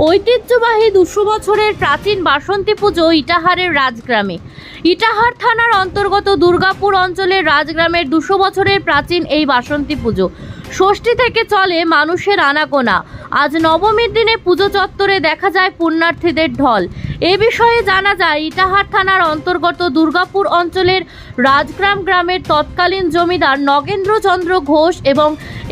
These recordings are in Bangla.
ঐতিহ্যবাহী দুশো বছরের প্রাচীন বাসন্তী পুজো ইটাহারের রাজগ্রামে। ইটাহার থানার অন্তর্গত দুর্গাপুর অঞ্চলের রাজগ্রামের দুশো বছরের প্রাচীন এই বাসন্তী পুজো। ষষ্ঠী থেকে চলে মানুষের আনাগোনা। আজ নবমীর দিনে পুজো চত্বরে দেখা যায় পুণ্যার্থীদের ঢল। এ বিষয়ে জানা যায়, ইটাহার থানার অন্তর্গত দুর্গাপুর অঞ্চলের রাজগ্রাম গ্রামের তৎকালীন জমিদার নগেন্দ্রচন্দ্র ঘোষ এবং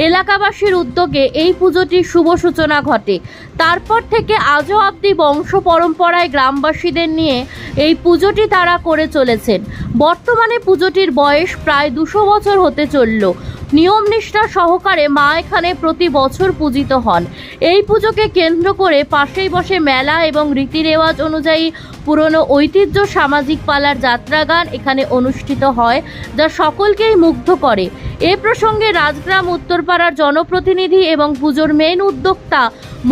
এলাকাবাসীর উদ্যোগে এই পুজোটির শুভ সূচনা ঘটে। তারপর থেকে আজও অবধি বংশ পরম্পরায় গ্রামবাসীদের নিয়ে এই পুজোটি তারা করে চলেছেন। বর্তমানে পুজোটির বয়স প্রায় দুশো বছর হতে চলল। নিয়ম নিষ্ঠা সহকারে মা এখানে প্রতি বছর পূজিত হন। এই পুজোকে কেন্দ্র করে পাশেই বসে মেলা এবং রীতি রেওয়াজ অনুযায়ী পুরনো ঐতিহ্য সামাজিক পালার যাত্রাগান এখানে অনুষ্ঠিত হয় যা সকলকেই মুগ্ধ করে। এ প্রসঙ্গে রাজগ্রাম উত্তরপাড়ার জনপ্রতিনিধি এবং পুজোর মেন উদ্যোক্তা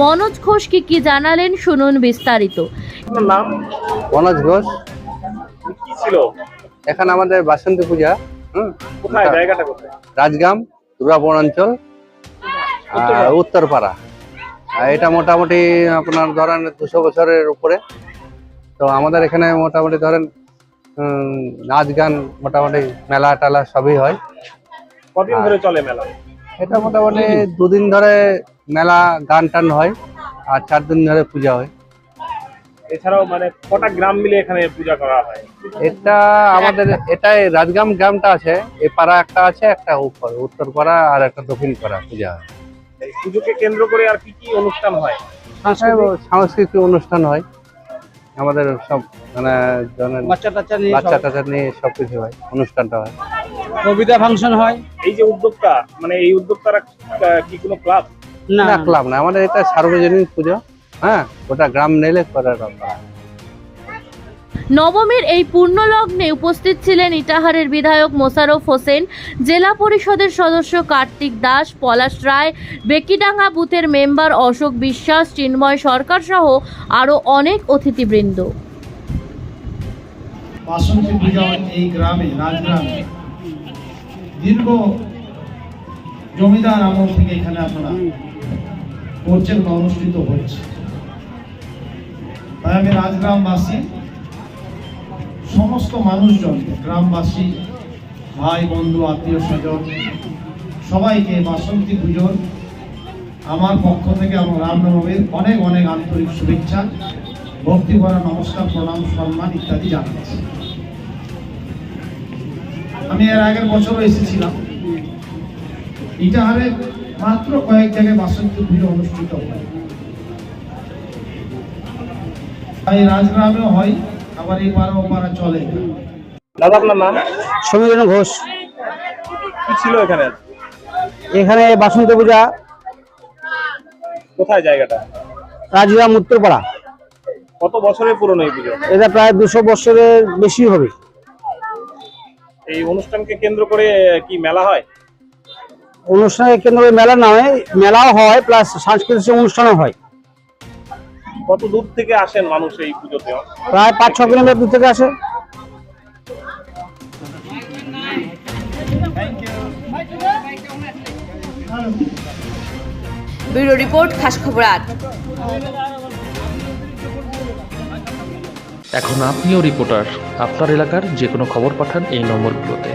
মনোজ ঘোষ কি কি জানালেন শুনুন বিস্তারিত। আপনার নাম? মনোজ ঘোষ। কি ছিল? এখানে আমাদের বাসন্তী পূজা। কোথায়? জায়গাটা কোথায়? রাজগ্রাম দুর্গাপুর অঞ্চল আর উত্তরপাড়া। আর এটা মোটামুটি আপনার ধরেন দুশো বছরের উপরে। তো আমাদের এখানে মোটামুটি ধরেন নাচ গান মোটামুটি মেলা টালা সবই হয়। কদিন ধরে চলে মেলা? এটা মোটামুটি দুদিন ধরে মেলা গান টান হয় আর চার দিন ধরে পূজা হয়। এছাড়াও মানে কটা গ্রাম মিলে এখানে পূজা করা হয়? এটা আমাদের এটাই রাজগ্রাম গ্রামটা আছে এ পাড়া একটা আছে একটা উপর উত্তর পাড়া আর একটা দক্ষিণ পাড়া পূজা হয়। এই পুজোকে কেন্দ্র করে আর কি কি অনুষ্ঠান হয়? হ্যাঁ, সাংস্কৃতিক অনুষ্ঠান হয়। আমাদের সব মানে জনের বাচ্চা টাচ্চা নিয়ে বাচ্চা টাচ্চা নিয়ে সবকিছু হয় অনুষ্ঠানটা হয়। কবিতা ফাংশন হয়। এই যে উদ্যোক্তা মানে এই উদ্যোক্তারা আহ, কি কোনো ক্লাব? না না। ক্লাব না আমাদের এটা সার্বজনীন পুজো। হ্যাঁ ওটা গ্রাম নেলে করার ব্যাপার। নবমীর এই পূর্ণলগ্নে উপস্থিত ছিলেন ইটাহারের বিধায়ক মোশাররফ হোসেন জেলা পরিষদের সদস্য কার্তিক দাস পলাশ রায় বেকিডাঙ্গা বুথের মেম্বার অশোক বিশ্বাস চিন্ময় সরকার সহ আরও অনেক অতিথিবৃন্দ। এই গ্রামে রাজগ্রামে। দীর্ঘ জমিদার আমল থেকে এখানে আপনারা করছেন বা অনুষ্ঠিত হচ্ছে। তাই আমি রাজগ্রামবাসী সমস্ত মানুষজন, গ্রামবাসী, ভাই, বন্ধু, আত্মীয় স্বজন, সবাইকে বাসন্তী পুজোর আমার পক্ষ থেকে এবং রামনবমীর অনেক অনেক আন্তরিক শুভেচ্ছা, ভক্তি করা নমস্কার, প্রণাম, সম্মান ইত্যাদি জানাচ্ছি। আমি এর আগের বছরও এসেছিলাম। ইটাহারে মাত্র কয়েক জায়গায় বাসন্তী পুজো অনুষ্ঠিত হয়। তাই রাজগ্রামেও হয় আবার এই পাড়া ও পাড়া চলে। দাদা আপনার নাম? সমীরণ ঘোষ। কি ছিল এখানে? এখানে বাসন্তী পূজা। কোথায় জায়গাটা? রাজগ্রাম উত্তরপাড়া। কত বছরের পুরনো এই পুজো? এটা প্রায় দুশো বছরের বেশি হবে। এই অনুষ্ঠানকে কেন্দ্র করে কি মেলা হয়? অনুষ্ঠানের কেন্দ্র করে মেলা নয় মেলাও হয় প্লাস সাংস্কৃতিক অনুষ্ঠানও হয়। কত দূর থেকে আসেন মানুষ এই পুজোতে? প্রায় পাঁচ ছ কিলোমিটার দূর থেকে আসে। ব্যুরো রিপোর্ট খাস খবর আট। এখন আপনিও রিপোর্টার। আপনার এলাকার যে কোনো খবর পাঠান এই নম্বরগুলোতে।